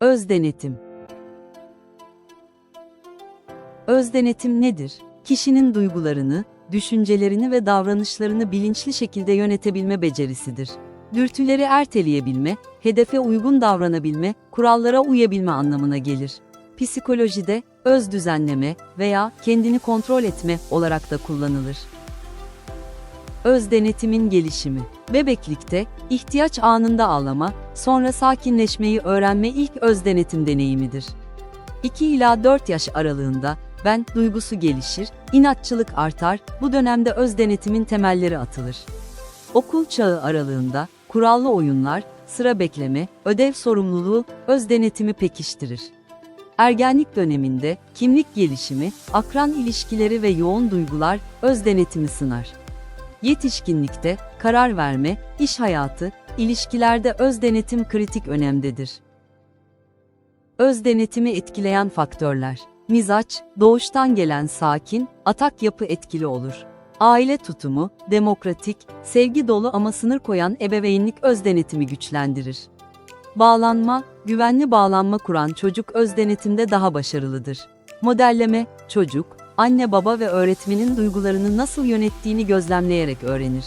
Öz denetim. Öz denetim nedir? Kişinin duygularını, düşüncelerini ve davranışlarını bilinçli şekilde yönetebilme becerisidir. Dürtüleri erteleyebilme, hedefe uygun davranabilme, kurallara uyabilme anlamına gelir. Psikolojide öz düzenleme veya kendini kontrol etme olarak da kullanılır. Öz denetimin gelişimi. Bebeklikte ihtiyaç anında ağlama, sonra sakinleşmeyi öğrenme ilk öz denetim deneyimidir. 2 ila 4 yaş aralığında ben duygusu gelişir, inatçılık artar, bu dönemde öz denetimin temelleri atılır. Okul çağı aralığında kurallı oyunlar, sıra bekleme, ödev sorumluluğu öz denetimi pekiştirir. Ergenlik döneminde kimlik gelişimi, akran ilişkileri ve yoğun duygular öz denetimi sınar. Yetişkinlikte karar verme, iş hayatı, ilişkilerde öz denetim kritik önemdedir. Öz denetimi etkileyen faktörler. Mizaç, doğuştan gelen sakin, atak yapı etkili olur. Aile tutumu, demokratik, sevgi dolu ama sınır koyan ebeveynlik öz denetimi güçlendirir. Bağlanma, güvenli bağlanma kuran çocuk öz denetimde daha başarılıdır. Modelleme, çocuk, anne baba ve öğretmenin duygularını nasıl yönettiğini gözlemleyerek öğrenir.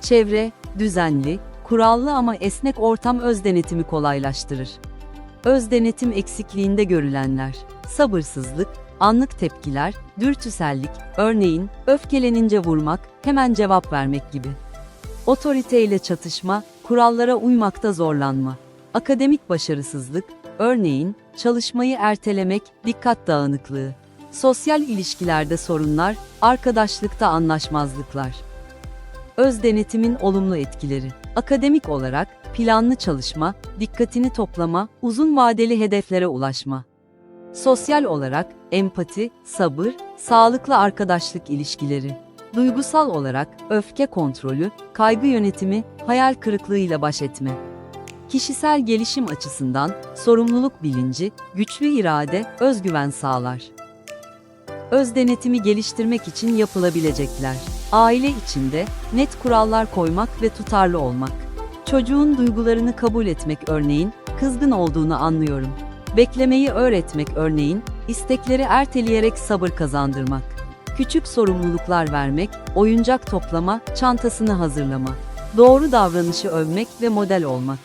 Çevre, düzenli, kurallı ama esnek ortam öz denetimi kolaylaştırır. Öz denetim eksikliğinde görülenler, sabırsızlık, anlık tepkiler, dürtüsellik, örneğin öfkelenince vurmak, hemen cevap vermek gibi. Otoriteyle çatışma, kurallara uymakta zorlanma. Akademik başarısızlık, örneğin çalışmayı ertelemek, dikkat dağınıklığı. Sosyal ilişkilerde sorunlar, arkadaşlıkta anlaşmazlıklar. Öz denetimin olumlu etkileri. Akademik olarak planlı çalışma, dikkatini toplama, uzun vadeli hedeflere ulaşma. Sosyal olarak empati, sabır, sağlıklı arkadaşlık ilişkileri. Duygusal olarak öfke kontrolü, kaygı yönetimi, hayal kırıklığıyla baş etme. Kişisel gelişim açısından sorumluluk bilinci, güçlü irade, özgüven sağlar. Öz denetimi geliştirmek için yapılabilecekler. Aile içinde net kurallar koymak ve tutarlı olmak. Çocuğun duygularını kabul etmek örneğin, kızgın olduğunu anlıyorum. Beklemeyi öğretmek örneğin, istekleri erteleyerek sabır kazandırmak. Küçük sorumluluklar vermek, oyuncak toplama, çantasını hazırlama. Doğru davranışı övmek ve model olmak.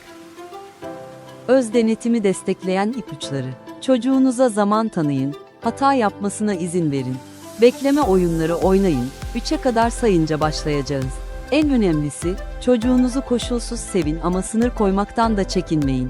Öz denetimi destekleyen ipuçları. Çocuğunuza zaman tanıyın, hata yapmasına izin verin. Bekleme oyunları oynayın, 3'e kadar sayınca başlayacağız. En önemlisi, çocuğunuzu koşulsuz sevin ama sınır koymaktan da çekinmeyin.